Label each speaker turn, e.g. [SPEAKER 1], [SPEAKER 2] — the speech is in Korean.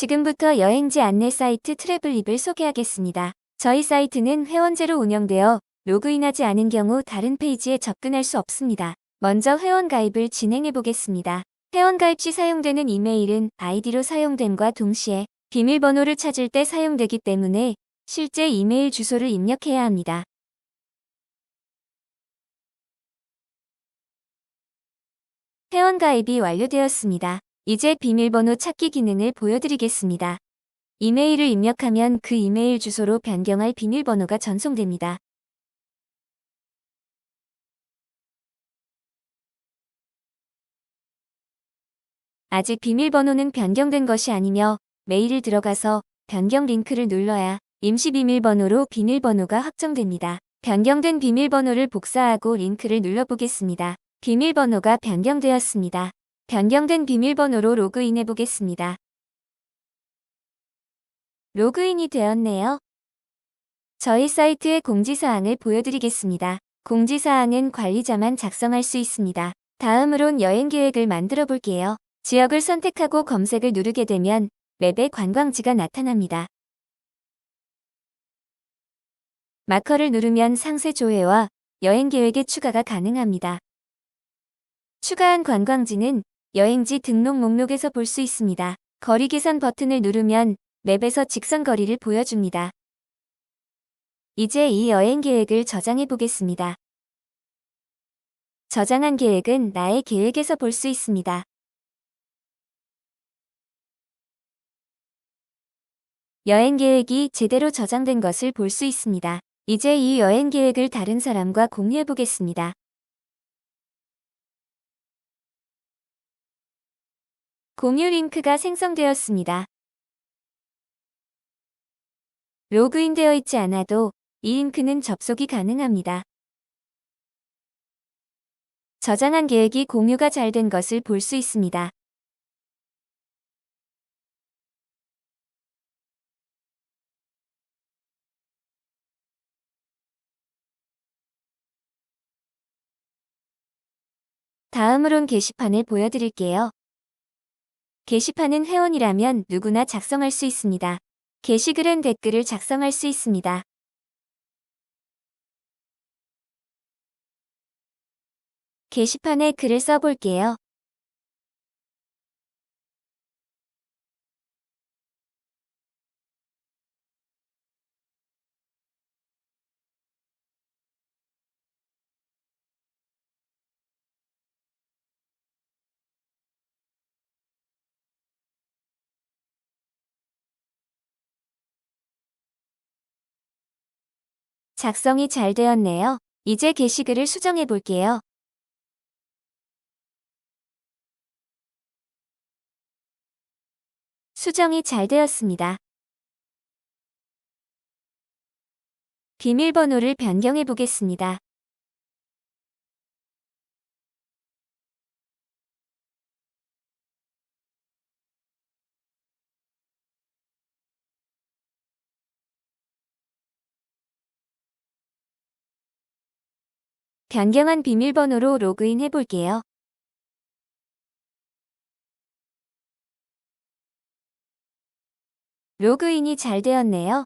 [SPEAKER 1] 지금부터 여행지 안내 사이트 트래블립을 소개하겠습니다. 저희 사이트는 회원제로 운영되어 로그인하지 않은 경우 다른 페이지에 접근할 수 없습니다. 먼저 회원 가입을 진행해 보겠습니다. 회원 가입 시 사용되는 이메일은 아이디로 사용됨과 동시에 비밀번호를 찾을 때 사용되기 때문에 실제 이메일 주소를 입력해야 합니다. 회원 가입이 완료되었습니다. 이제 비밀번호 찾기 기능을 보여드리겠습니다. 이메일을 입력하면 그 이메일 주소로 변경할 비밀번호가 전송됩니다. 아직 비밀번호는 변경된 것이 아니며 메일을 들어가서 변경 링크를 눌러야 임시 비밀번호로 비밀번호가 확정됩니다. 변경된 비밀번호를 복사하고 링크를 눌러보겠습니다. 비밀번호가 변경되었습니다. 변경된 비밀번호로 로그인해 보겠습니다. 로그인이 되었네요. 저희 사이트의 공지사항을 보여드리겠습니다. 공지사항은 관리자만 작성할 수 있습니다. 다음으론 여행 계획을 만들어 볼게요. 지역을 선택하고 검색을 누르게 되면 맵에 관광지가 나타납니다. 마커를 누르면 상세 조회와 여행 계획의 추가가 가능합니다. 추가한 관광지는 여행지 등록 목록에서 볼 수 있습니다. 거리 계산 버튼을 누르면 맵에서 직선 거리를 보여줍니다. 이제 이 여행 계획을 저장해 보겠습니다. 저장한 계획은 나의 계획에서 볼 수 있습니다. 여행 계획이 제대로 저장된 것을 볼 수 있습니다. 이제 이 여행 계획을 다른 사람과 공유해 보겠습니다. 공유 링크가 생성되었습니다. 로그인되어 있지 않아도 이 링크는 접속이 가능합니다. 저장한 계획이 공유가 잘 된 것을 볼 수 있습니다. 다음으론 게시판을 보여드릴게요. 게시판은 회원이라면 누구나 작성할 수 있습니다. 게시글엔 댓글을 작성할 수 있습니다. 게시판에 글을 써볼게요. 작성이 잘 되었네요. 이제 게시글을 수정해 볼게요. 수정이 잘 되었습니다. 비밀번호를 변경해 보겠습니다. 변경한 비밀번호로 로그인 해볼게요. 로그인이 잘 되었네요.